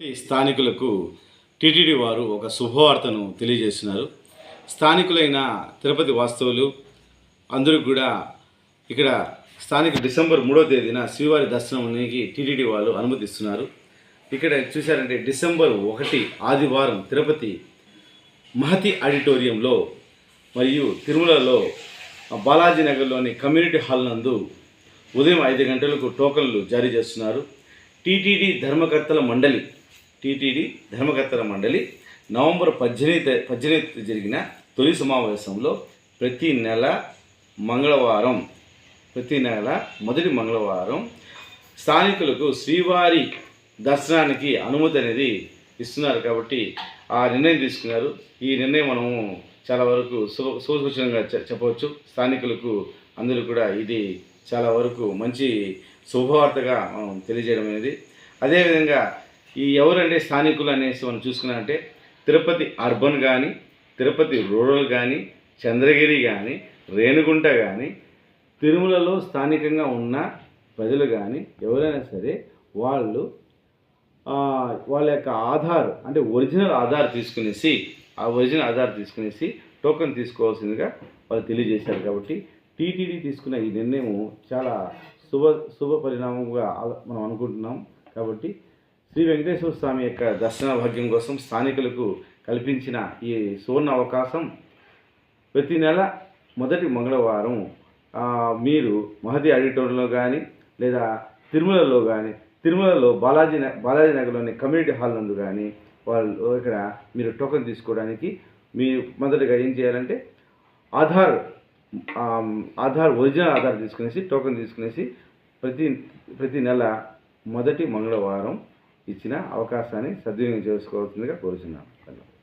స్థానికులకు టీటీడీ వారు ఒక శుభవార్తను తెలియజేస్తున్నారు. స్థానికులైన తిరుపతి వాస్తవులు అందరూ కూడా ఇక్కడ స్థానిక డిసెంబర్ మూడో తేదీన శ్రీవారి దర్శనానికి టీటీడీ వాళ్ళు అనుమతిస్తున్నారు. ఇక్కడ చూశారంటే డిసెంబర్ ఒకటి ఆదివారం తిరుపతి మహతి ఆడిటోరియంలో మరియు తిరుమలలో బాలాజీ నగర్లోని కమ్యూనిటీ హాల్ నందు ఉదయం ఐదు గంటలకు టోకన్లు జారీ చేస్తున్నారు. టీటీడీ ధర్మకర్తల మండలి టీటీడీ ధర్మకర్తల మండలి నవంబర్ పద్దెనిమిది పద్దెనిమిది జరిగిన తొలి సమావేశంలో ప్రతి నెల మంగళవారం ప్రతి నెల మొదటి మంగళవారం స్థానికులకు శ్రీవారి దర్శనానికి అనుమతి అనేది ఇస్తున్నారు కాబట్టి ఆ నిర్ణయం తీసుకున్నారు. ఈ నిర్ణయం మనము చాలా వరకు శుభ శుభసూచనంగా చెప్పవచ్చు. స్థానికులకు అందరూ కూడా ఇది చాలా వరకు మంచి శుభవార్తగా మనం తెలియజేయడం అనేది. అదేవిధంగా ఈ ఎవరంటే స్థానికులు అనేసి మనం చూసుకున్నామంటే తిరుపతి అర్బన్ కానీ తిరుపతి రూరల్ కానీ చంద్రగిరి కానీ రేణుగుంట కానీ తిరుమలలో స్థానికంగా ఉన్న ప్రజలు కానీ ఎవరైనా సరే వాళ్ళు వాళ్ళ యొక్క ఆధార్ అంటే ఒరిజినల్ ఆధార్ తీసుకునేసి ఆ ఒరిజినల్ ఆధార్ తీసుకునేసి టోకెన్ తీసుకోవాల్సిందిగా వాళ్ళు తెలియజేశారు కాబట్టి టీటీడీ తీసుకున్న ఈ నిర్ణయం చాలా శుభ శుభ పరిణామంగా మనం అనుకుంటున్నాం కాబట్టి శ్రీ వెంకటేశ్వర స్వామి యొక్క దర్శన భాగ్యం కోసం స్థానికులకు కల్పించిన ఈ సువర్ణ అవకాశం ప్రతి నెల మొదటి మంగళవారం మీరు మహతి ఆడిటోరియంలో కానీ లేదా తిరుమలలో కానీ తిరుమలలో బాలాజీ న- బాలాజీ నగర్లోని కమ్యూనిటీ హాల్ నందు కానీ వాళ్ళు ఇక్కడ మీరు టోకెన్ తీసుకోవడానికి మీరు మొదటగా ఏం చేయాలంటే ఆధార్ ఆధార్ ఒరిజినల్ ఆధార్ తీసుకునేసి టోకెన్ తీసుకునేసి ప్రతి ప్రతి నెల మొదటి మంగళవారం ఇచ్చిన అవకాశాన్ని సద్వినియోగం చేసుకోవాల్సిందిగా కోరుచున్నాను